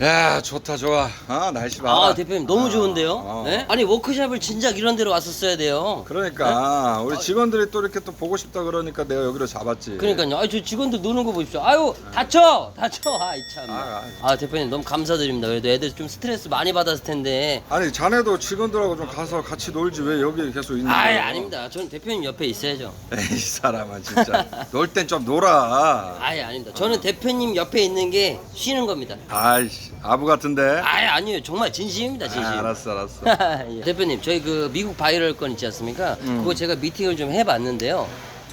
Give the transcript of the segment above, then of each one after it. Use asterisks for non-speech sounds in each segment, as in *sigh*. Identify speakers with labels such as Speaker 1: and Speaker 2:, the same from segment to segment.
Speaker 1: 야 좋다 좋아. 아 날씨 봐라.
Speaker 2: 아 대표님 너무
Speaker 1: 아,
Speaker 2: 좋은데요?
Speaker 1: 어.
Speaker 2: 네? 아니 워크샵을 진작 이런 데로 왔었어야 돼요.
Speaker 1: 그러니까 우리 직원들이 또 이렇게 또 보고 싶다 그러니까 내가 여기로 잡았지.
Speaker 2: 그러니까요. 아 저 직원들 노는 거 보십시오. 아유 다쳐 다쳐. 아이 참.
Speaker 1: 아,
Speaker 2: 아 대표님 너무 감사드립니다. 그래도 애들 좀 스트레스 많이 받았을 텐데.
Speaker 1: 아니 자네도 직원들하고 좀 가서 같이 놀지 왜 여기 계속 있는 거야?
Speaker 2: 아이 아닙니다. 저는 대표님 옆에 있어야죠.
Speaker 1: 에이 이 사람아 진짜 *laughs* 놀 땐 좀 놀아.
Speaker 2: 아예 아닙니다. 저는 대표님 옆에 있는 게 쉬는 겁니다.
Speaker 1: 아이씨 아부 같은데.
Speaker 2: 아예 아니에요. 정말 진심입니다. 진심.
Speaker 1: 아, 알았어 알았어. *laughs*
Speaker 2: 예. 대표님 저희 그 미국 바이럴 건 있지 않습니까?
Speaker 1: 음.
Speaker 2: 그거 제가 미팅을 좀 해봤는데요.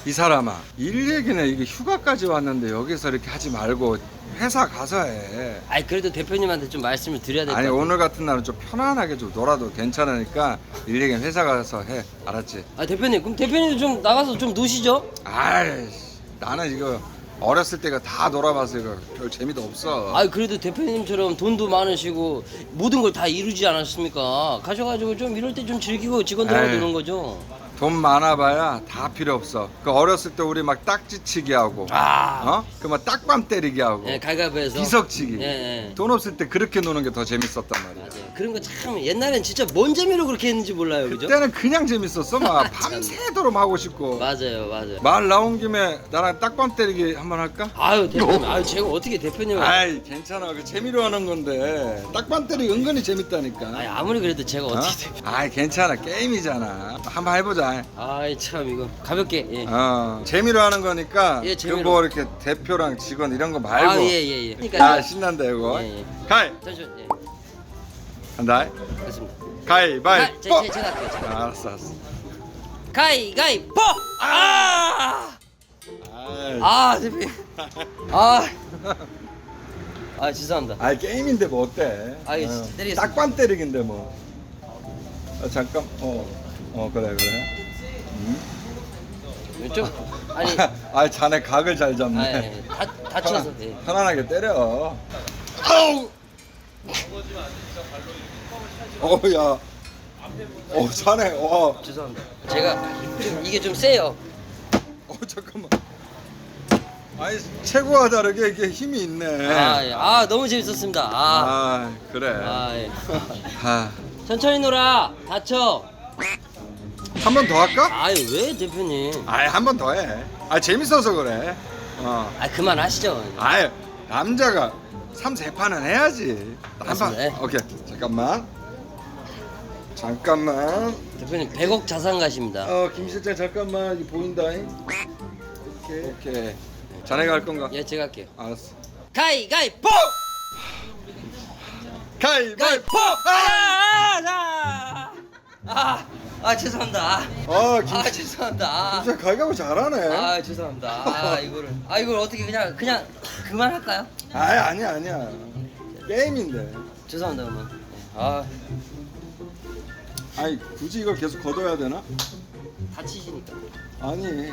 Speaker 1: 이 사람아 일 얘기는 이게 휴가까지 왔는데 여기서 이렇게 하지 말고 회사 가서 해.
Speaker 2: 아이 그래도 대표님한테 좀 말씀을 드려야 될 것
Speaker 1: 아니
Speaker 2: 같아요.
Speaker 1: 오늘 같은 날은 좀 편안하게 좀 놀아도 괜찮으니까 일 얘기는 회사 가서 해. 알았지?
Speaker 2: 아 대표님 그럼 대표님도 좀 나가서 좀 노시죠?
Speaker 1: 아이씨 나는 이거 어렸을 때가 다 놀아봐서 이거 별 재미도 없어.
Speaker 2: 아 그래도 대표님처럼 돈도 많으시고 모든 걸 다 이루지 않았습니까? 가셔가지고 좀 이럴 때 좀 즐기고 직원들하고
Speaker 1: 에이.
Speaker 2: 노는 거죠.
Speaker 1: 돈 많아봐야 다 필요 없어. 그 어렸을 때 우리 막 딱지치기 하고,
Speaker 2: 아,
Speaker 1: 어? 그 막 딱밤 때리기 하고,
Speaker 2: 예, 갈가부에서
Speaker 1: 비석치기.
Speaker 2: 예, 예.
Speaker 1: 돈 없을 때 그렇게 노는 게 더 재밌었단 말이야.
Speaker 2: 맞아요. 그런 거 참 옛날엔 진짜 뭔 재미로 그렇게 했는지 몰라요, 그죠?
Speaker 1: 그때는 그냥 재밌었어. 막 *laughs* 밤새도록 하고 싶고.
Speaker 2: 맞아요, 맞아요.
Speaker 1: 말 나온 김에 나랑 딱밤 때리기 한번 할까?
Speaker 2: 아유 대표님, 아유 제가 어떻게 대표님을
Speaker 1: 아이 괜찮아. 그 재미로 하는 건데 딱밤 때리기 은근히 재밌다니까.
Speaker 2: 아니 아무리 그래도 제가
Speaker 1: 어?
Speaker 2: 어떻게 대표...
Speaker 1: 아이 괜찮아. 게임이잖아. 한번 해보자.
Speaker 2: 아이 참 이거 가볍게 예.
Speaker 1: 어 재미로 하는 거니까
Speaker 2: 예, 재미로.
Speaker 1: 그뭐 이렇게 대표랑 직원 이런 거 말고.
Speaker 2: 아, 예, 예, 예. 그러니까
Speaker 1: 아
Speaker 2: 제가-
Speaker 1: 신난다 이거.
Speaker 2: 예, 예.
Speaker 1: 가이
Speaker 2: 잠시만, 예.
Speaker 1: 간다.
Speaker 2: 됐습니다.
Speaker 1: 가이 바이.
Speaker 2: 가, 제, 제, 제가 할게요. 제가.
Speaker 1: 아, 알았어 알았어.
Speaker 2: 가이 가이 뽀! 아!
Speaker 1: 아이.
Speaker 2: 아 대표님. 아. 아 죄송합니다.
Speaker 1: 아 게임인데 뭐 어때?
Speaker 2: 아, 예,
Speaker 1: 어,
Speaker 2: 때리겠습니다.
Speaker 1: 딱밤 때리기인데 뭐. 아, 잠깐. 어. 어 그래 그래. 음?
Speaker 2: 좀 아니 *laughs*
Speaker 1: 아 자네 각을 잘 잡네.
Speaker 2: 아, 예, 다 다쳐서. 예.
Speaker 1: 편안하게 때려. 아우. 어야. 어 자네. 와.
Speaker 2: 죄송합니다. 제가 좀 이게 좀 세요.
Speaker 1: 어 잠깐만. 아니 최고와 다르게 이게 힘이 있네.
Speaker 2: 아, 예. 아 너무 재밌었습니다. 아,
Speaker 1: 아, 그래.
Speaker 2: 아 예.
Speaker 1: 아.
Speaker 2: 천천히 놀아. 다쳐.
Speaker 1: 한 번 더 할까?
Speaker 2: 아유 왜 대표님?
Speaker 1: 아이 한 번 더 해. 아 재밌어서 그래. 어.
Speaker 2: 아 그만하시죠.
Speaker 1: 아이 남자가 삼세 판은 해야지. 한 판.
Speaker 2: 맞습니다. 예.
Speaker 1: 오케이. 잠깐만. 잠깐만.
Speaker 2: 대표님 100억 자산 가십니다.
Speaker 1: 어, 김 실장 잠깐만. 이 보인다. 오케이. 오케이. 자네가 할 건가?
Speaker 2: 예 제가 할게요.
Speaker 1: 알았어.
Speaker 2: 가이 가이 뽀! 가이
Speaker 1: 가위바위보.
Speaker 2: 뽀! 아, 아, 아, 아 죄송합니다. 아,
Speaker 1: 아, 김
Speaker 2: 아 죄송합니다. 아,
Speaker 1: 진짜 가위바위보 잘하네.
Speaker 2: 아 죄송합니다. 아 이거를 아 이걸 어떻게 그냥 그냥 그만할까요?
Speaker 1: 아, 아니야, 아니야. 게임인데.
Speaker 2: 죄송합니다 그러면. 네. 아
Speaker 1: 아니, 굳이 이걸 계속 걷어야 되나?
Speaker 2: 다치시니까.
Speaker 1: 아니.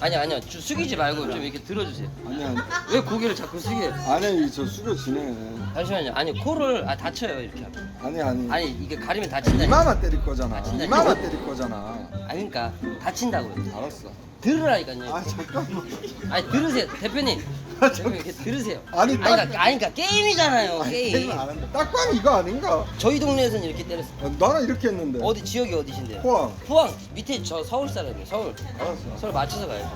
Speaker 2: 아니 아니요 주- 숙이지 말고 좀 이렇게 들어주세요.
Speaker 1: 아니, 아니.
Speaker 2: 왜 고개를 자꾸 숙여요?
Speaker 1: 아니, 저 숙여지네.
Speaker 2: 잠시만요. 아니 코를 아 다쳐요 이렇게 하면.
Speaker 1: 아니, 아니.
Speaker 2: 아니 이게 가리면 다친다.
Speaker 1: 이마만 때릴 거잖아.
Speaker 2: 다친다.
Speaker 1: 이마만 때릴 거잖아.
Speaker 2: 아 그러니까 다친다고요.
Speaker 1: 알았어.
Speaker 2: 들으라니까요.
Speaker 1: 아, 잠깐만.
Speaker 2: 아니 들으세요 대표님. 이렇게 들으세요.
Speaker 1: 아니,
Speaker 2: 아니
Speaker 1: 딱-
Speaker 2: 그러니까, 아니, 그러니까 게임이잖아요 게임.
Speaker 1: 게임 안 한다. 딱밤 이거 아닌가?
Speaker 2: 저희 동네에서는 이렇게 때렸어.
Speaker 1: 어, 나는 이렇게 했는데.
Speaker 2: 어디 지역이 어디신데요?
Speaker 1: 포항.
Speaker 2: 포항 밑에 저 서울 사람이에요. 서울.
Speaker 1: 알았어.
Speaker 2: 서울 맞춰서 가요.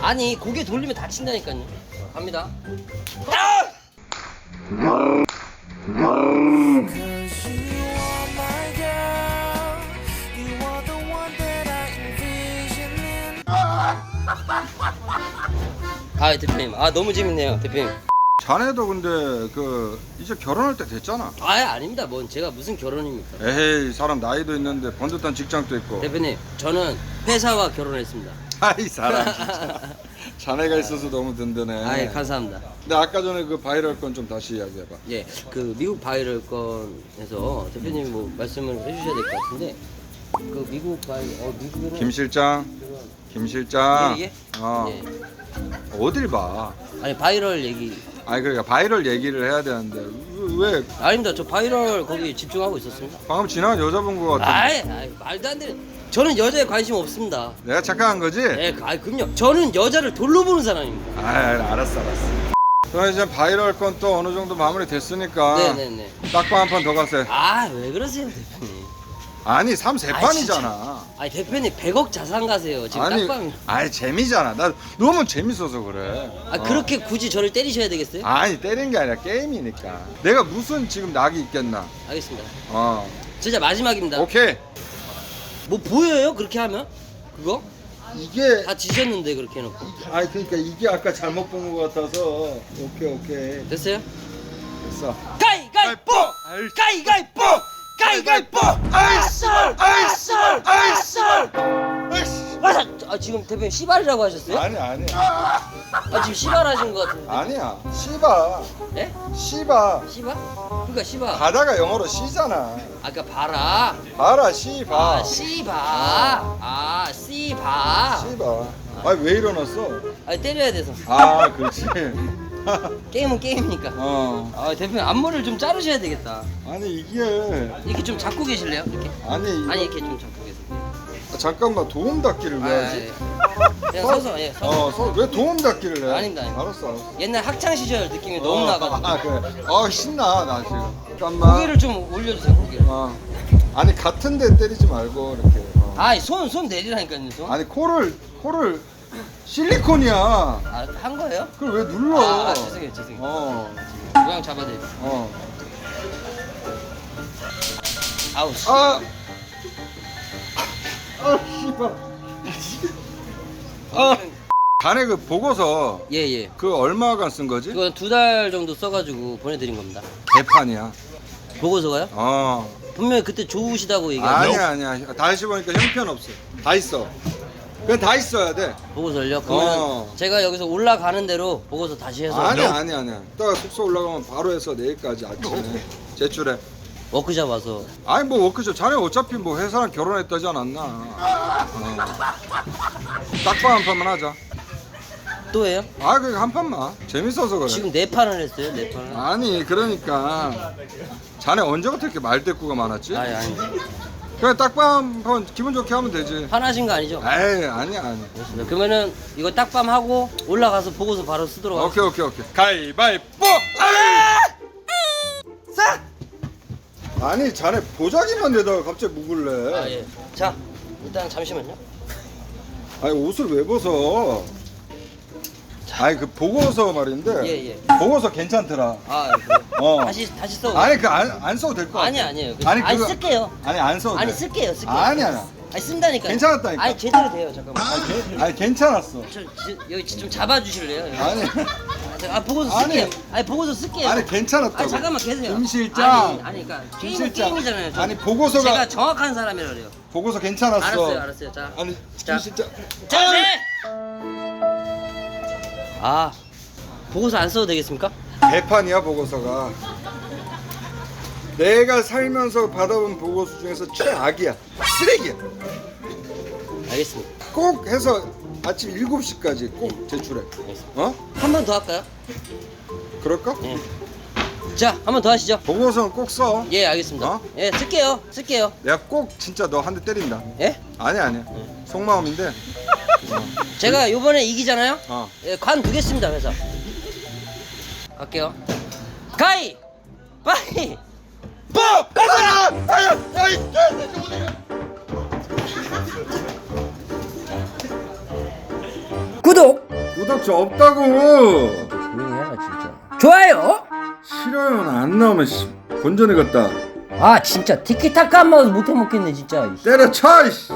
Speaker 2: 아니 고개 돌리면 다친다니까요. 갑니다. 아! 아 대표님, 아 너무 재밌네요 대표님.
Speaker 1: 자네도 근데 그 이제 결혼할 때 됐잖아.
Speaker 2: 아 아닙니다. 뭔 제가 무슨 결혼입니까?
Speaker 1: 에헤이 사람 나이도 있는데 번듯한 직장도 있고.
Speaker 2: 대표님, 저는 회사와 결혼했습니다. *laughs*
Speaker 1: 아이 사람 진짜. *laughs* 자네가 있어서 너무 든든해.
Speaker 2: 아 예, 감사합니다.
Speaker 1: 근데 아까 전에 그 바이럴 건 좀 다시 이야기해봐.
Speaker 2: 예, 그 미국 바이럴 건에서 대표님이 뭐 말씀을 해주셔야 될 것 같은데 그 미국 바이 어 미국에는
Speaker 1: 김 실장, 김 실장.
Speaker 2: 예, 예.
Speaker 1: 어
Speaker 2: 예.
Speaker 1: 어딜 봐.
Speaker 2: 아니 바이럴 얘기
Speaker 1: 아니 그러니까 바이럴 얘기를 해야 되는데 왜
Speaker 2: 아닙니다. 저 바이럴 거기 집중하고 있었습니다.
Speaker 1: 방금 지나간 여자분 거 같은데.
Speaker 2: 아이, 아이 말도 안 되는. 저는 여자에 관심 없습니다.
Speaker 1: 내가 착각한 거지?
Speaker 2: 예, 아, 그럼요. 저는 여자를 돌로 보는 사람입니다.
Speaker 1: 아 알았어 알았어. 그럼 이제 바이럴 건 또 어느 정도 마무리 됐으니까
Speaker 2: 네네네.
Speaker 1: 딱방 한 판 더 가세요.
Speaker 2: 아 왜 그러세요 대표님?
Speaker 1: 아니 3, 세판이잖아
Speaker 2: 아니 대표님 100억 자산 가세요. 지금
Speaker 1: 아니,
Speaker 2: 딱밤.
Speaker 1: 아니 재미잖아. 나 너무 재밌어서 그래.
Speaker 2: 아
Speaker 1: 어.
Speaker 2: 그렇게 굳이 저를 때리셔야 되겠어요?
Speaker 1: 아니 때린 게 아니라 게임이니까. 내가 무슨 지금 낙이 있겠나.
Speaker 2: 알겠습니다.
Speaker 1: 어.
Speaker 2: 진짜 마지막입니다.
Speaker 1: 오케이.
Speaker 2: 뭐 보여요? 그렇게 하면? 그거?
Speaker 1: 이게
Speaker 2: 다 지셨는데 그렇게 해놓고
Speaker 1: 아니 그러니까 이게 아까 잘못 본 것 같아서 오케이 오케이
Speaker 2: 됐어요?
Speaker 1: 됐어.
Speaker 2: 가위가위뽀!
Speaker 1: 아이,
Speaker 2: 가위가위뽀! 가위가위뽀!
Speaker 1: 아이씨! 아이씨! 아이씨! 아이씨!
Speaker 2: 아, 아 지금 대표님 씨발이라고 하셨어요?
Speaker 1: 아니 아니
Speaker 2: 아 지금 씨발 하신 것 같은데
Speaker 1: 아니야. 씨바
Speaker 2: 예?
Speaker 1: 씨바
Speaker 2: 씨발? 그러니까 씨발
Speaker 1: 바다가 영어로 씨잖아.
Speaker 2: 아까 봐라
Speaker 1: 바라 씨바
Speaker 2: 아 씨바 아 씨바
Speaker 1: 씨바. 아니 왜 일어났어?
Speaker 2: 아 때려야 돼서
Speaker 1: 아 그렇지. *laughs*
Speaker 2: 게임은 게임이니까
Speaker 1: 어
Speaker 2: 아 대표님 앞머리를 좀 자르셔야 되겠다
Speaker 1: 아니 이게
Speaker 2: 이렇게 좀 잡고 계실래요? 이렇게
Speaker 1: 아니 이거-
Speaker 2: 아니 이렇게 좀 잡고 계세요
Speaker 1: 아, 잠깐만 도움 닫기를 왜
Speaker 2: 아,
Speaker 1: 하지?
Speaker 2: 예. 그냥 서서 예 서서
Speaker 1: 어, 서, 왜 도움 닫기를 해?
Speaker 2: 아닙니다, 아닙니다.
Speaker 1: 알았어, 알았어.
Speaker 2: 옛날 학창 시절 느낌이 너무
Speaker 1: 어,
Speaker 2: 나가지고
Speaker 1: 아, 그래. 어, 신나, 나 지금. 잠깐만.
Speaker 2: 고개를 좀 올려주세요 고개를
Speaker 1: 어. 아니, 같은 데 때리지 말고, 이렇게. 어.
Speaker 2: 아이 손손 내리라니까요 손.
Speaker 1: 아니, 코를, 코를, 실리콘이야.
Speaker 2: 아, 한 거예요?
Speaker 1: 그걸 왜 눌러?
Speaker 2: 아, 아, 죄송해요, 죄송해요.
Speaker 1: 어,
Speaker 2: 모양 잡아드릴게요.
Speaker 1: 어.
Speaker 2: 아우, 씨.
Speaker 1: 아! 아, 씨발. 아! 자네 그 보고서,
Speaker 2: 예, 예.
Speaker 1: 그 얼마간 쓴 거지?
Speaker 2: 이건 두 달 정도 써가지고 보내드린 겁니다.
Speaker 1: 개판이야.
Speaker 2: 보고서가요?
Speaker 1: 어.
Speaker 2: 분명히 그때 좋으시다고 얘기하죠.
Speaker 1: 아니야 아니야 다시 보니까 형편 없어 다 있어 그냥 다 있어야 돼
Speaker 2: 보고서요? 그러면
Speaker 1: 어.
Speaker 2: 제가 여기서 올라가는 대로 보고서 다시 해서
Speaker 1: 아니야 아니야 아니야 이따가 숙소 올라가면 바로 해서 내일까지 아침에 제출해
Speaker 2: 워크샵 와서
Speaker 1: 아니 뭐 워크숍 자네 어차피 뭐 회사랑 결혼했다지 않았나 어. 딱방 한 판만 하자
Speaker 2: 또 해요?
Speaker 1: 아 그게 한 판만 재밌어서 그래
Speaker 2: 지금 네 판을 했어요, 네 판을.
Speaker 1: 아니 그러니까 자네 언제부터 이렇게 말대꾸가 많았지?
Speaker 2: 아니, 아니.
Speaker 1: 그냥 딱방 한판 기분 좋게 하면 되지
Speaker 2: 화나신 거 아니죠?
Speaker 1: 에이 아니야 아니야.
Speaker 2: 그러면은 이거 딱밤 하고 올라가서 보고서 바로 쓰도록
Speaker 1: 오케이 오케이 오케이 가위바위뽀
Speaker 2: 싹!
Speaker 1: 아니 자네 보자기만 내다가 갑자기 묵을래
Speaker 2: 아, 예. 자, 일단 잠시만요.
Speaker 1: 아니 옷을 왜 벗어 아니 그 보고서 말인데
Speaker 2: 예, 예.
Speaker 1: 보고서 괜찮더라
Speaker 2: 아, 예, 그래요?
Speaker 1: 어.
Speaker 2: 다시 다시 써.
Speaker 1: 아니 그 안 안 써도 될 거 같아
Speaker 2: 아니 아니에요. 그-
Speaker 1: 아니,
Speaker 2: 아니
Speaker 1: 그거-
Speaker 2: 쓸게요.
Speaker 1: 아니 안 써도
Speaker 2: 아니
Speaker 1: 돼
Speaker 2: 쓸게요, 쓸게요.
Speaker 1: 아니 아니
Speaker 2: 아니 쓴다니까.
Speaker 1: 괜찮았다니까.
Speaker 2: 아니 제대로 돼요. 잠깐만.
Speaker 1: 아니 괜찮았어
Speaker 2: 저, 지- 여기 좀 잡아주실래요?
Speaker 1: 아니
Speaker 2: 아, 저- 아 보고서
Speaker 1: 아니.
Speaker 2: 쓸게요. 아니 보고서 쓸게요.
Speaker 1: 아니 괜찮았다고
Speaker 2: 아니 잠깐만 계세요.
Speaker 1: 김 실장
Speaker 2: 아니, 아니 그러니까
Speaker 1: 김
Speaker 2: 게임은
Speaker 1: 실장.
Speaker 2: 게임이잖아요. 저.
Speaker 1: 아니, 보고서가-
Speaker 2: 제가 정확한 사람이라 그래요.
Speaker 1: 보고서 괜찮았어
Speaker 2: 알았어요, 알았어요. 자,
Speaker 1: 아니
Speaker 2: 자.
Speaker 1: 김 실장
Speaker 2: 자세. 아 보고서 안 써도 되겠습니까?
Speaker 1: 개판이야 보고서가 내가 살면서 받아본 보고서 중에서 최악이야 쓰레기야
Speaker 2: 알겠습니다.
Speaker 1: 꼭 해서 아침 7시까지 꼭 제출해 어?
Speaker 2: 한 번 더 할까요?
Speaker 1: 그럴까?
Speaker 2: 예. 자, 한 번 더 하시죠.
Speaker 1: 보고서는 꼭 써.
Speaker 2: 예, 알겠습니다.
Speaker 1: 어?
Speaker 2: 예, 쓸게요. 쓸게요.
Speaker 1: 내가 꼭 진짜 너 한 대 때린다.
Speaker 2: 예?
Speaker 1: 아니야 아니야. 속마음인데.
Speaker 2: 제가 요번에 이기잖아요.
Speaker 1: 어.
Speaker 2: 예, 관 두겠습니다, 회사. 갈게요. 가이! 바이!
Speaker 1: 뭐! 아야! 아야! 아이!
Speaker 2: 구독!
Speaker 1: 구독자 없다고.
Speaker 2: 조용히 해라, 진짜. 좋아요!
Speaker 1: 싫어요는 안 나오면 씨, 본전에 갔다.
Speaker 2: 아, 진짜 티키타카 한 번도 못해 먹겠네, 진짜.
Speaker 1: 때려쳐. 이씨.